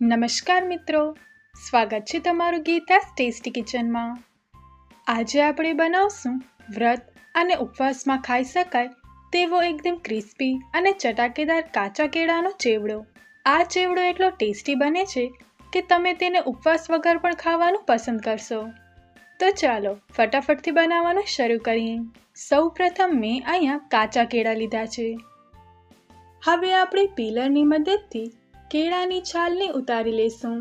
નમસ્કાર મિત્રો. સ્વાગત છે તમારું ગીતાસ ટેસ્ટી કિચનમાં આજે આપણે બનાવશું વ્રત અને ઉપવાસમાં ખાઈ શકાય તેવો એકદમ ક્રિસ્પી અને ચટાકેદાર કાચા કેળાનો ચેવડો. આ ચેવડો એટલો ટેસ્ટી બને છે કે તમે તેને ઉપવાસ વગર પણ ખાવાનું પસંદ કરશો. તો ચાલો ફટાફટથી બનાવવાનું શરૂ કરીએ. સૌ પ્રથમ મેં અહીંયા કાચા કેળા લીધા છે. હવે આપણે પીલરની મદદથી કેળાની છાલને ઉતારી લેશું.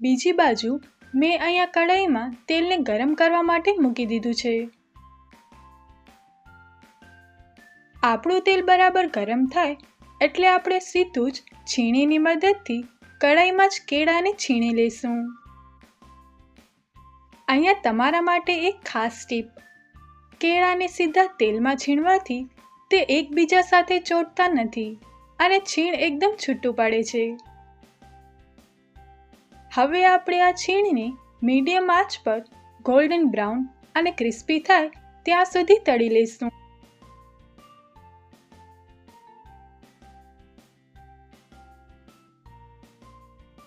બીજી બાજુ મેં અહીંયા કઢાઈમાં તેલને ગરમ કરવા માટે મૂકી દીધું છે. આપણું તેલ બરાબર ગરમ થાય એટલે આપણે સીધું જ છીણીની મદદથી કઢાઈમાં જ કેળાને છીણી લઈશું અહીંયા તમારા માટે એક ખાસ ટીપ. કેળાને સીધા તેલમાં છીણવાથી તે એકબીજા સાથે ચોટતા નથી અને છીણ એકદમ છૂટું પડે છે. હવે આપણે આ છીણને મીડિયમ આંચ પર ગોલ્ડન બ્રાઉન અને ક્રિસ્પી થાય ત્યાં સુધી તળી લઈશું.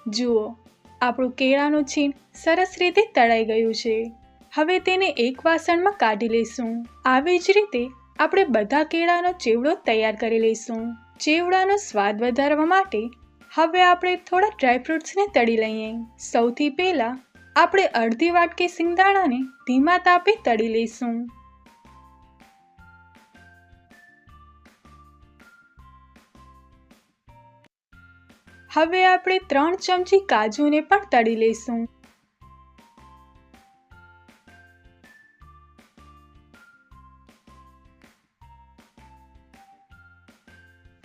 જુઓ, આપણું કેળાનું છીણ સરસ રીતે તળાઈ ગયું છે. હવે તેને એક વાસણમાં કાઢી લઈશું. આવી જ રીતે આપણે બધા કેળાનો ચેવડો તૈયાર કરી લઈશું. ચેવડાનો સ્વાદ વધારવા માટે હવે આપણે થોડા ડ્રાયફ્રૂટ્સને તળી લઈએ. સૌથી પહેલાં આપણે અડધી વાટકી સિંગદાણાને ધીમા તાપે તળી લઈશું. હવે આપણે ત્રણ ચમચી કાજુને પણ તળી લઈશું.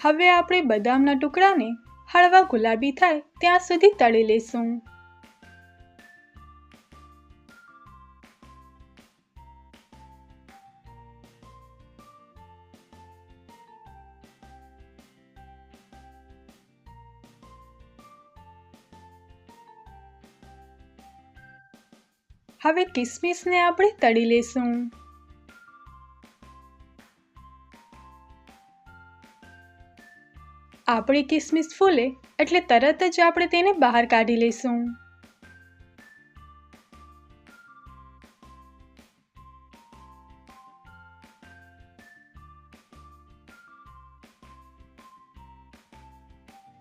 હવે આપણે બદામના ટુકડાને હળવા ગુલાબી થાય ત્યાં સુધી તળી લઈશું. હવે કિસમિસને આપણે તળી લઈશું. આપણી કિસમિસ ફૂલે એટલે તરત જ આપણે તેને બહાર કાઢી લઈશું.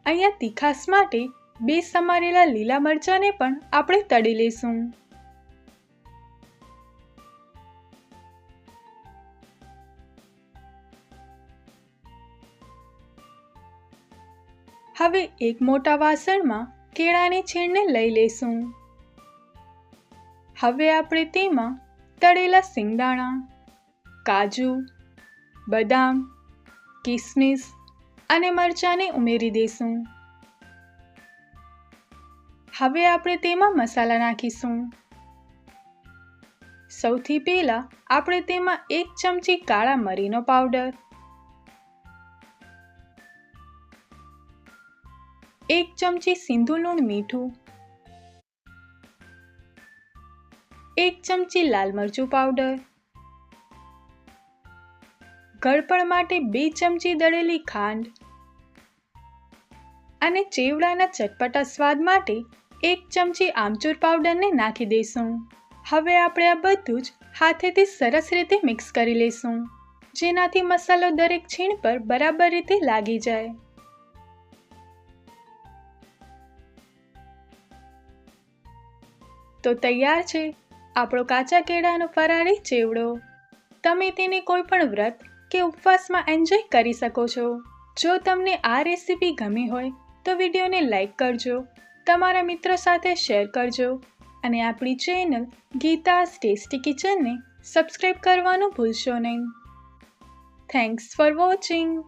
અહીંયા તીખાસ માટે બે સમારેલા લીલા મરચાંને પણ આપણે તળી લઈશું. હવે એક મોટા વાસણમાં કેળાની છીણને લઈ લઈશું હવે આપણે તેમાં તળેલા સિંગદાણા, કાજુ, બદામ, કિસમિસ અને મરચાંને ઉમેરી દઈશું હવે આપણે તેમાં મસાલા નાખીશું. સૌથી પહેલાં આપણે તેમાં એક ચમચી કાળા મરીનો પાવડર એક ચમચી સિંધુ લૂણ મીઠું, એક ચમચી લાલ મરચું પાવડર, ગળપણ માટે બે ચમચી દળેલી ખાંડ અને ચેવડાના ચટપટા સ્વાદ માટે એક ચમચી આમચૂર પાવડરને નાખી દઈશું. હવે આપણે આ બધું જ હાથેથી સરસ રીતે મિક્સ કરી લઈશું, જેનાથી મસાલો દરેક છીણ પર બરાબર રીતે લાગી જાય. તો તૈયાર છે. આપણો કાચા કેળાનો ફરાળી ચેવડો. તમે તેને કોઈ પણ વ્રત કે ઉપવાસમાં એન્જોય કરી શકો છો. જો તમને આ રેસીપી ગમી હોય, તો વિડીયોને લાઈક કરજો. તમારા મિત્રો સાથે શેર કરજો. અને આપણી ચેનલ ગીતાસ ટેસ્ટી કિચનને સબસ્ક્રાઈબ કરવાનું ભૂલશો નહીં. Thanks for watching